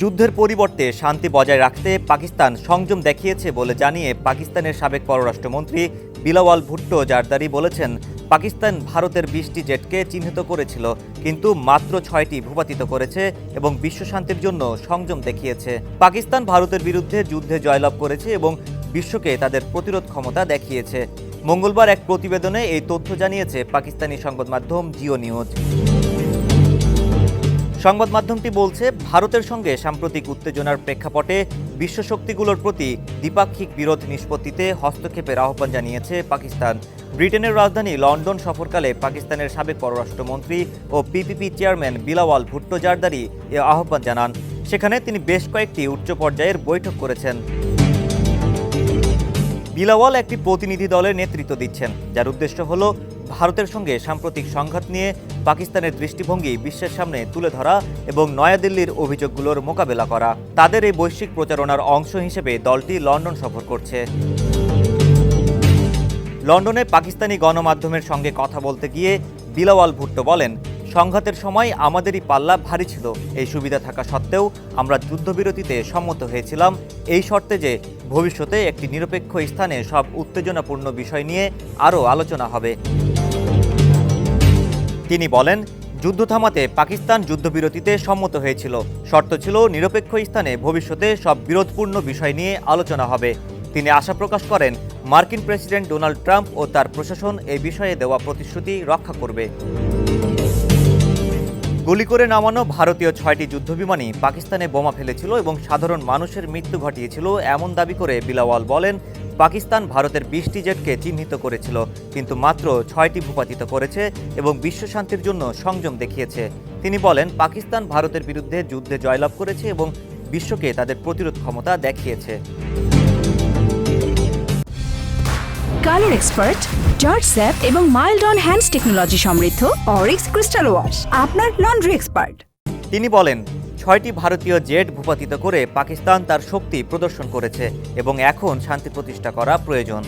যুদ্ধের পরিবর্তে শান্তি বজায় রাখতে পাকিস্তান সংযম দেখিয়েছে বলে জানিয়ে পাকিস্তানের সাবেক পররাষ্ট্রমন্ত্রী বিলাওয়াল ভুট্টো জারদারি বলেছেন, পাকিস্তান ভারতের বিশটি জেটকে চিহ্নিত করেছিল, কিন্তু মাত্র ছয়টি ভূপাতিত করেছে এবং বিশ্ব শান্তির জন্য সংযম দেখিয়েছে। পাকিস্তান ভারতের বিরুদ্ধে যুদ্ধে জয়লাভ করেছে এবং বিশ্বকে তাদের প্রতিরোধ ক্ষমতা দেখিয়েছে। মঙ্গলবার এক প্রতিবেদনে এই তথ্য জানিয়েছে পাকিস্তানি সংবাদ মাধ্যম জিও নিউজ। সংবাদ মাধ্যমটি বলছে, ভারতের সঙ্গে সাম্প্রতিক উত্তেজনার প্রেক্ষাপটে বিশ্ব শক্তিগুলোর প্রতি দ্বিপাক্ষিক বিরোধ নিষ্পত্তিতে হস্তক্ষেপের আহ্বান জানিয়েছে পাকিস্তান। ব্রিটেনের রাজধানী লন্ডন সফরকালে পাকিস্তানের সাবেক পররাষ্ট্রমন্ত্রী ও পিপিপি চেয়ারম্যান বিলাওয়াল ভুট্টো জারদারি এ আহ্বান জানান। সেখানে তিনি বেশ কয়েকটি উচ্চ পর্যায়ের বৈঠক করেছেন। বিলাওয়াল একটি প্রতিনিধি দলের নেতৃত্ব দিচ্ছেন, যার উদ্দেশ্য হল ভারতের সঙ্গে সাম্প্রতিক সংঘাত নিয়ে পাকিস্তানের দৃষ্টিভঙ্গি বিশ্বের সামনে তুলে ধরা এবং নয়াদিল্লির অভিযোগগুলোর মোকাবেলা করা। তাদের এই বৈশ্বিক প্রচারণার অংশ হিসেবে দলটি লন্ডন সফর করছে। লন্ডনে পাকিস্তানি গণমাধ্যমের সঙ্গে কথা বলতে গিয়ে বিলাওয়াল ভুট্টো বলেন সংঘাতের সময় আমাদেরই পাল্লা ভারী ছিল। এই সুবিধা থাকা সত্ত্বেও আমরা যুদ্ধবিরতিতে সম্মত হয়েছিলাম। এই শর্তে যে ভবিষ্যতে একটি নিরপেক্ষ স্থানে সব উত্তেজনাপূর্ণ বিষয় নিয়ে আরও আলোচনা হবে। তিনি বলেন, যুদ্ধ থামাতে পাকিস্তান যুদ্ধবিরতিতে সম্মত হয়েছিল। শর্ত ছিল নিরপেক্ষ স্থানে ভবিষ্যতে সব বিরোধপূর্ণ বিষয় নিয়ে আলোচনা হবে। তিনি আশা প্রকাশ করেন, মার্কিন প্রেসিডেন্ট ডোনাল্ড ট্রাম্প ও তার প্রশাসন এই বিষয়ে দেওয়া প্রতিশ্রুতি রক্ষা করবে। গুলি করে নামানো ভারতীয় ছয়টি যুদ্ধবিমানই পাকিস্তানে বোমা ফেলেছিল এবং সাধারণ মানুষের মৃত্যু ঘটিয়েছিল এমন দাবি করে বিলাওয়াল বলেন, পাকিস্তান ভারতের বিশটি জেটকে চিহ্নিত করেছিল, কিন্তু মাত্র ছয়টি ভূপাতিত করেছে এবং বিশ্ব শান্তির জন্য সংযম দেখিয়েছে। তিনি বলেন, পাকিস্তান ভারতের বিরুদ্ধে যুদ্ধে জয়লাভ করেছে এবং বিশ্বকে তাদের প্রতিরোধ ক্ষমতা দেখিয়েছে। কালার এক্সপার্ট, জর্জ স্যাপ এবং মাইল্ড অন হ্যান্ডস টেকনোলজি সমৃদ্ধ অরিক্স ক্রিস্টাল ওয়াশ, আপনার লন্ড্রি এক্সপার্ট। তিনি বলেন, ছয়টি ভারতীয় জেট ভূপাতিত করে পাকিস্তান তার শক্তি প্রদর্শন করেছে এবং এখন শান্তি প্রতিষ্ঠা করা প্রয়োজন।